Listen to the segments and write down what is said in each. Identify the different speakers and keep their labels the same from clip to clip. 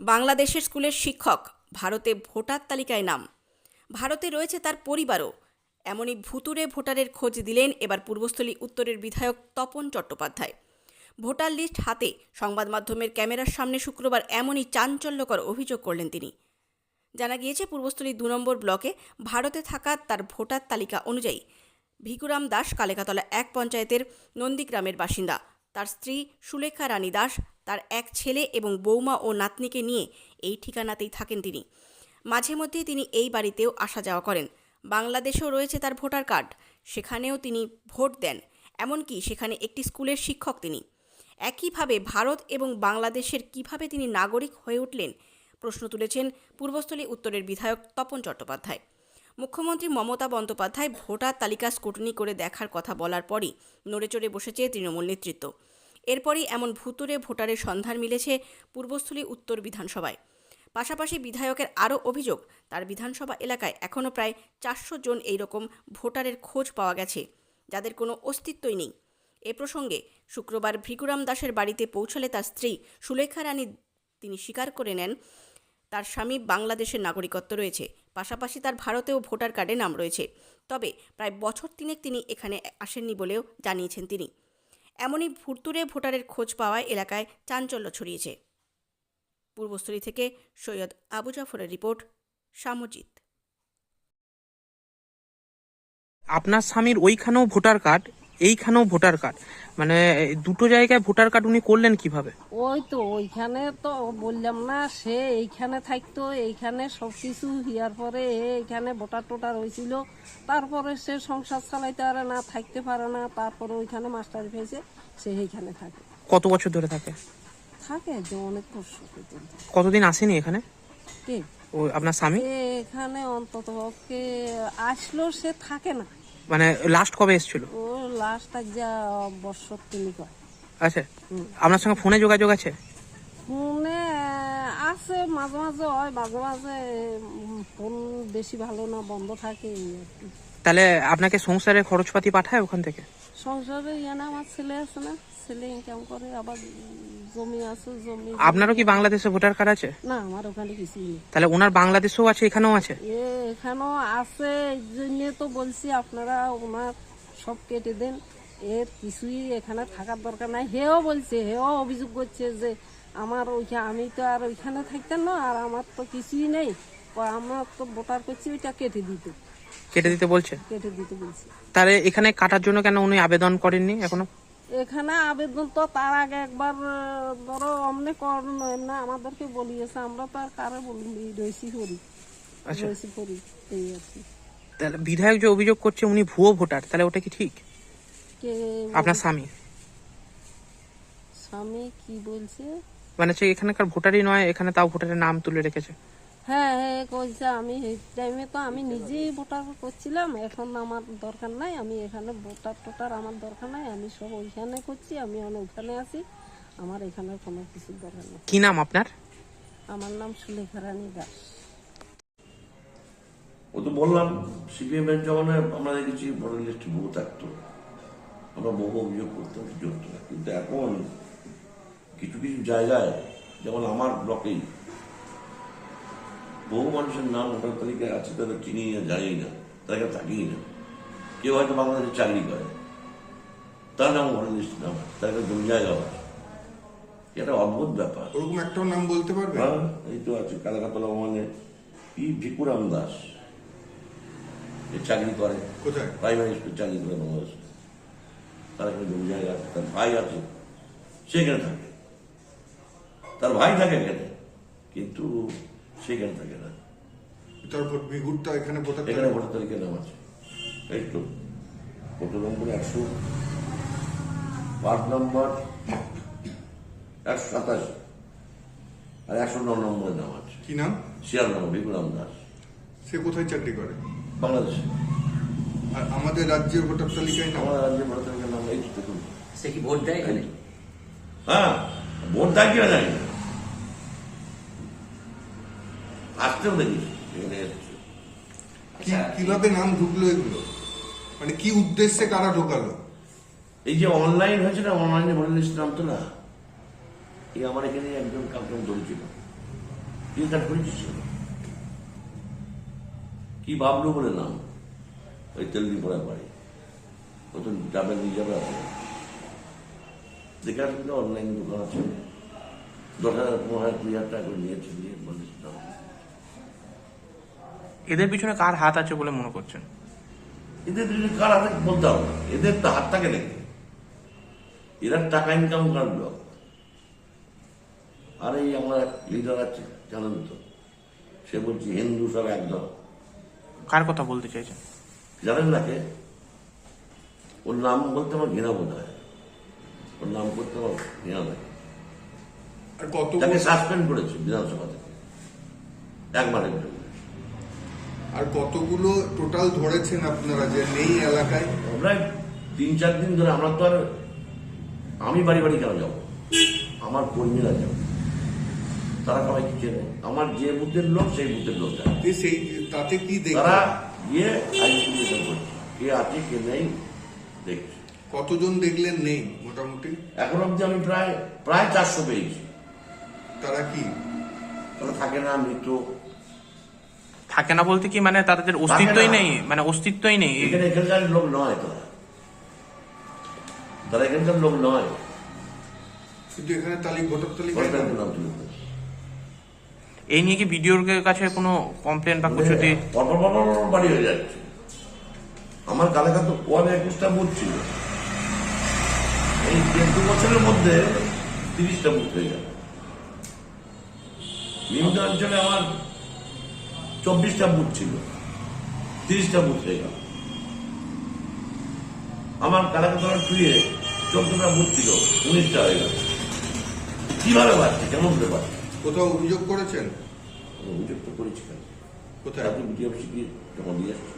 Speaker 1: বাংলাদেশের স্কুলের শিক্ষক, ভারতে ভোটার তালিকায় নাম। ভারতে রয়েছে তার পরিবারও। এমনই ভুতুরে ভোটারের খোঁজ দিলেন এবার পূর্বস্থলী উত্তরের বিধায়ক তপন চট্টোপাধ্যায়। ভোটার লিস্ট হাতে, সংবাদ মাধ্যমের ক্যামেরার সামনে শুক্রবার এমনই চাঞ্চল্যকর অভিযোগ করলেন তিনি। জানা গিয়েছে, পূর্বস্থলী দু নম্বর ব্লকে ভারতে থাকা তার ভোটার তালিকা অনুযায়ী ভিকুরাম দাস কালেকাতলা এক পঞ্চায়েতের নন্দীগ্রামের বাসিন্দা। তার স্ত্রী সুলেখা রানী দাস তার এক ছেলে এবং বৌমা ও নাতনিকে নিয়ে এই ঠিকানাতেই থাকেন তিনি। মাঝে মধ্যেই তিনি এই বাড়িতেও আসা যাওয়া করেন। বাংলাদেশেও রয়েছে তার ভোটার কার্ড। সেখানেও তিনি ভোট দেন। এমনকি সেখানে একটি স্কুলের শিক্ষক তিনি। একইভাবে ভারত এবং বাংলাদেশের কীভাবে তিনি নাগরিক হয়ে উঠলেন, প্রশ্ন তুলেছেন পূর্বস্থলী উত্তরের বিধায়ক তপন চট্টোপাধ্যায়। মুখ্যমন্ত্রী মমতা বন্দ্যোপাধ্যায় ভোটার তালিকা স্কুটনি করে দেখার কথা বলার পরই নড়েচড়ে বসেছে তৃণমূল নেতৃত্ব। এরপরই এমন ভুতুরে ভোটারের সন্ধান মিলেছে পূর্বস্থলী উত্তর বিধানসভায়। পাশাপাশি বিধায়কের আরও অভিযোগ, তার বিধানসভা এলাকায় এখনও প্রায় চারশো জন এইরকম ভোটারের খোঁজ পাওয়া গেছে, যাদের কোনো অস্তিত্বই নেই। এ প্রসঙ্গে শুক্রবার ভৃগুরাম দাসের বাড়িতে পৌঁছলে তার স্ত্রী সুলেখা রানী তিনি স্বীকার করে নেন, তার স্বামী বাংলাদেশের নাগরিকত্ব রয়েছে, পাশাপাশি তার ভারতেও ভোটার কার্ডে নাম রয়েছে। তবে প্রায় বছর তিনেক তিনি এখানে আসেননি বলেও জানিয়েছেন তিনি। এমনই ভুতুরে ভোটারের খোঁজ পাওয়ায় এলাকায় চাঞ্চল্য ছড়িয়েছে। পূর্বস্থলী থেকে সৈয়দ আবু জাফরের রিপোর্ট সামজিৎ
Speaker 2: আপনার স্বামীর ওইখানেও ভোটার কার্ড? এইখানেও ভোটার কার্ড? মানে দুটো জায়গায় ভোটার কার্ড উনি করলেন কীভাবে?
Speaker 3: ওই তো ওইখানে তো বললাম না সে এইখানে থাকতো এইখানে সব কিছু হিয়ার পরে এইখানে ভোটার টোটার হয়েছিল। তারপরে সে সংসার চালাইতে পারে না থাকতে পারে না তারপরে ওইখানে মাস্টার পেয়েছে সে এইখানে থাকে।
Speaker 2: কত বছর ধরে থাকে?
Speaker 3: থাকে যে অনেক পর্যন্ত।
Speaker 2: কতদিন আসেনি এখানে?
Speaker 3: কে?
Speaker 2: ও আপনার স্বামী?
Speaker 3: এখানে অন্তত আসলো সে থাকে না।
Speaker 2: মানে লাস্ট কবে এসেছিল?
Speaker 3: ও লাস্ট যা বছর তিনি কয়
Speaker 2: আচ্ছা। আপনার সঙ্গে ফোনে যোগাযোগ আছে?
Speaker 3: ফোনে আছে মাঝে মাঝে হয় মাঝে মাঝে ফোন বেশি ভালো না বন্ধ থাকে।
Speaker 2: তাহলে আপনাকে সংসারের খরচপাতি পাঠায় ওখান থেকে?
Speaker 3: সংসারে ইয়ানে আমার ছেলে আছে না? ছেলে ইনকাম করে আবার জমি আছে জমি
Speaker 2: আপনারও কি বাংলাদেশে ভোটার কার্ড আছে?
Speaker 3: না আমার ওখানে কিছুই নেই।
Speaker 2: তাহলে ওনার বাংলাদেশেও আছে এখানেও আছে?
Speaker 3: এ এখানেও আছে এই জন্য তো বলছি আপনারা ওনার সব কেটে দেন। এর কিছুই এখানে থাকার দরকার নাই। হেও বলছে হেও অভিযোগ করছে যে আমার ওইখানে আমি তো আর ওইখানে থাকতাম না আর আমার তো কিছুই নেই। আমার তো ভোটার করছি ওইটা কেটে দিত।
Speaker 2: কেটে দিতে বলছে?
Speaker 3: কেটে দিতে বলছি।
Speaker 2: তাহলে এখানে কাটার জন্য কেন উনি আবেদন করেননি এখনও?
Speaker 3: এখানে আবেদন তো তার আগে একবার ধরো অমনে করেন না আমাদেরকে বলিয়েছে আমরা তো আর কারে বলি রয়েছি করি
Speaker 2: আচ্ছা।
Speaker 3: রয়েছি করি এই আর কি।
Speaker 2: তাহলে বিধায়ক যে অভিযোগ করছে উনি ভুয়ো ভোটার তাহলে ওটা কি ঠিক?
Speaker 3: কে
Speaker 2: আপনার স্বামী।
Speaker 3: স্বামী কি বলছে?
Speaker 2: মানে এখানকার ভোটারই নয় এখানে তাও ভোটারের নাম তুলে রেখেছে।
Speaker 3: হ্যাঁ হ্যাঁ কইছে আমি এই টাইমে তো আমি নিজেই ভোটার করছিলাম এখন আমার দরকার নাই আমি এখানে ভোটার টোটার আমার দরকার নাই আমি সব ওইখানে করছি আমি অনেক ওখানে আছি আমার এখানে কোনো কিছুর দরকার নেই।
Speaker 2: কি নাম আপনার?
Speaker 3: আমার নাম সুলেখা রানী দাস।
Speaker 4: ও তো বললাম সিপিএম এর জমানায় আমরা দেখেছি বড় লিস্ট বহু থাকতো আমরা বহু অভিযোগ করতাম কিছু হতো না কিন্তু এখন কিছু কিছু জায়গায় যেমন আমার ব্লকেই বহু মানুষের নাম ভোটার তালিকায় আছে তাদের চিনি না জানি না তাদের থাকেই না। কেউ হয়তো বাংলাদেশে চাকরি করে তার নাম ভোটার লিস্ট নাম তার জমি জায়গা আছে এটা অদ্ভুত ব্যাপার।
Speaker 5: ওরকম একটাও নাম বলতে পারবে?
Speaker 4: হ্যাঁ এই তো আছে কালাকাতলা মানে পি ভিকুরাম দাস। চাকরি করে।
Speaker 5: কোথায়?
Speaker 4: প্রাইমারি স্কুল চাকরি করে বাংলাদেশে। তার এখানে জমি জায়গা আছে তার ভাই আছে সেখানে থাকে। তার ভাই থাকে এখানে কিন্তু সেখানে থাকে না।
Speaker 5: তারপর বিগুরটা এখানে ভোটার
Speaker 4: এখানে ভোটার তালিকায় নাম আছে। এই তো। কত নম্বর একশো। পাঁচ নম্বর একশো সাতাশি। আর একশো ন নম্বরের নাম আছে।
Speaker 5: কি নাম?
Speaker 4: শিয়াল নাম বিকুরাম দাস।
Speaker 5: সে কোথায় চাকরি করে?
Speaker 4: বাংলাদেশে।
Speaker 5: আর আমাদের রাজ্যের ভোটার তালিকায় নাম?
Speaker 4: আমাদের রাজ্যে ভোটার তালিকার নাম এই তো দেখুন।
Speaker 6: সে কি ভোট দেয় এখানে?
Speaker 4: হ্যাঁ ভোট দেয় কিনা জানি না আসতেও দেখিস এখানে এসছে।
Speaker 5: কি কীভাবে নাম ঢুকলো এগুলো? মানে কি উদ্দেশ্যে কারা ঢোকালো?
Speaker 4: এই যে অনলাইন হয়েছে না অনলাইনে ভোটার লিস্ট নাম তো না। এই আমার এখানে একজন কাউকে ধরেছিল কি কাজ করেছিস কি ভাবলো বলে নাম? ওই তেলদি পড়া বাড়ি। তো যাবে নিয়ে যাবে আছে দেখে আসলে অনলাইন দোকান আছে। দশ হাজার পনেরো হাজার কুড়ি হাজার টাকা করে নিয়েছে নিয়ে নাম।
Speaker 2: এদের পিছনে কার হাত আছে বলে মনে করছেন?
Speaker 4: এদের যদি কার হাতে বলতে হবে না। এদের তো হাত থাকে নাকি? এরা টাকা ইনকাম করার লোক। আর এই আমার লিডার আছে জানেন তো? সে বলছে হিন্দু সব একদম
Speaker 2: কার কথা বলতে চাইছেন?
Speaker 4: জানেন না কে? ওর নাম বলতে আমার ঘৃণা বোধ হয়। ওর নাম করতে আমার ঘৃণা লাগে তাকে সাসপেন্ড করেছে বিধানসভা থেকে। এক মাসের জন্য
Speaker 5: আর কতগুলো টোটাল ধরেছেন আপনারা যে নেই এলাকায়?
Speaker 4: আমরা তিন চার দিন ধরে আমরা তো আর আমি বাড়ি বাড়ি কেন যাব? আমার কর্মীরা যাব। তারা সবাইকে চেনে আমার যে বুথের লোক সেই বুথের লোক
Speaker 5: সেই তাতে কি
Speaker 4: তারা গিয়ে আইডেন্টিফিকেশন করছে। কে আছে কে নেই দেখছে।
Speaker 5: কতজন দেখলেন নেই মোটামুটি?
Speaker 4: এখন অব্দি আমি প্রায় প্রায় চারশো পেয়েছি।
Speaker 5: তারা কি?
Speaker 4: তারা থাকে না মৃত।
Speaker 2: থাকে না বলতে কি মানে তাদের অস্তিত্বই নেই মানে অস্তিত্বই নেই।
Speaker 4: এখানে এখানকার লোক নয় তারা তারা এখানকার লোক নয়।
Speaker 5: কিন্তু এখানে তালিক ভোটার তালিকায়
Speaker 4: নাম তুলে
Speaker 2: এই নিয়ে কি বিডিওর কাছে কোনো কমপ্লেন বা কিছু
Speaker 4: বাড়ি হয়ে যাচ্ছে। আমার কালাকা তো কোয়াবে একুশটা বুথ ছিল। এই দেড় দু বছরের মধ্যে তিরিশটা বুথ হয়ে গেল। নিম্ন অঞ্চলে আমার চব্বিশটা বুথ ছিল। তিরিশটা বুথ হয়ে গেল। আমার কালাকাতলা টুয়ে চোদ্দটা বুথ ছিল উনিশটা হয়ে গেল। কীভাবে বাড়ছে কেমন করে বাড়ছে
Speaker 5: কোথাও অভিযোগ করেছেন?
Speaker 4: অভিযোগ তো করেছি কেন
Speaker 5: কোথায়?
Speaker 4: তাকে বিটি অফিসে গিয়ে জমা দিয়ে আসছি।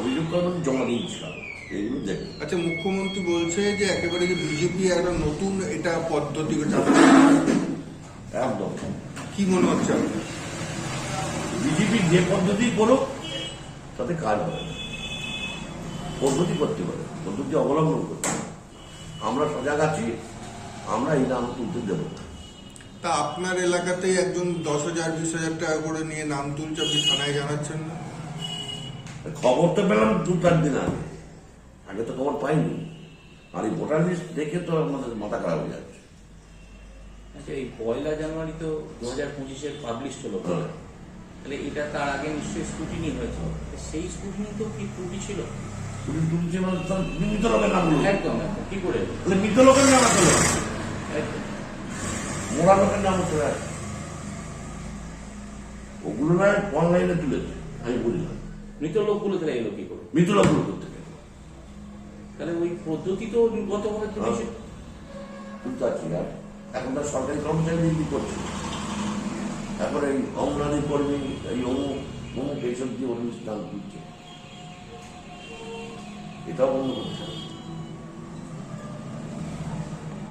Speaker 4: অভিযোগ করে মানে জমা এইগুলো দেখে
Speaker 5: আচ্ছা মুখ্যমন্ত্রী বলছে যে একেবারে যে বিজেপি একটা নতুন এটা পদ্ধতি
Speaker 4: একদম।
Speaker 5: কি মনে হচ্ছে আপনার?
Speaker 4: বিজেপি যে পদ্ধতি করুক তাতে কাজ হবে না। পদ্ধতি করতে পারে পদ্ধতি অবলম্বন করতে হবে। আমরা সজাগ আছি আমরা এই নাম তুলতে দেব
Speaker 5: তা আপনার এলাকাতেই একজন দশ হাজার বিশ হাজার টাকা করে নিয়ে নাম তুলছে আপনি থানায় জানাচ্ছেন না?
Speaker 4: খবর তো পেলাম দু চার দিন আগে। আগে তো খবর পাইনি। আর এই ভোটার লিস্ট দেখে তো আমাদের মাথা খারাপ হয়ে যাচ্ছে।
Speaker 6: আচ্ছা এই পয়লা জানুয়ারি তো দু হাজার পঁচিশের পাবলিশ হলো।
Speaker 4: হ্যাঁ।
Speaker 6: তাহলে এটা তার আগে নিশ্চয়ই হয়েছে। সেই তো কি ত্রুটি ছিল?
Speaker 4: মৃত লোকের নাম
Speaker 6: একদম একদম কি করে
Speaker 4: তাহলে মৃত লোকের নাম আছে মোড়া লোকের নাম চলে ওগুলো নয় অনলাইনে তুলেছে আমি
Speaker 6: মৃত লোকগুলো তাহলে এলো কি করে
Speaker 4: মৃত লোকগুলো করতে
Speaker 6: তাহলে ওই পদ্ধতি তো গতভাবে ত্রুটি ছিল
Speaker 4: পারছি আর এখন তার সরকারি কর্মচারী কি করছে এখন এই অমরানি কর্মী এই অমুক অমুক এইসব দিয়ে অনুষ্ঠান দিচ্ছে এটাও বন্ধ করতে হবে।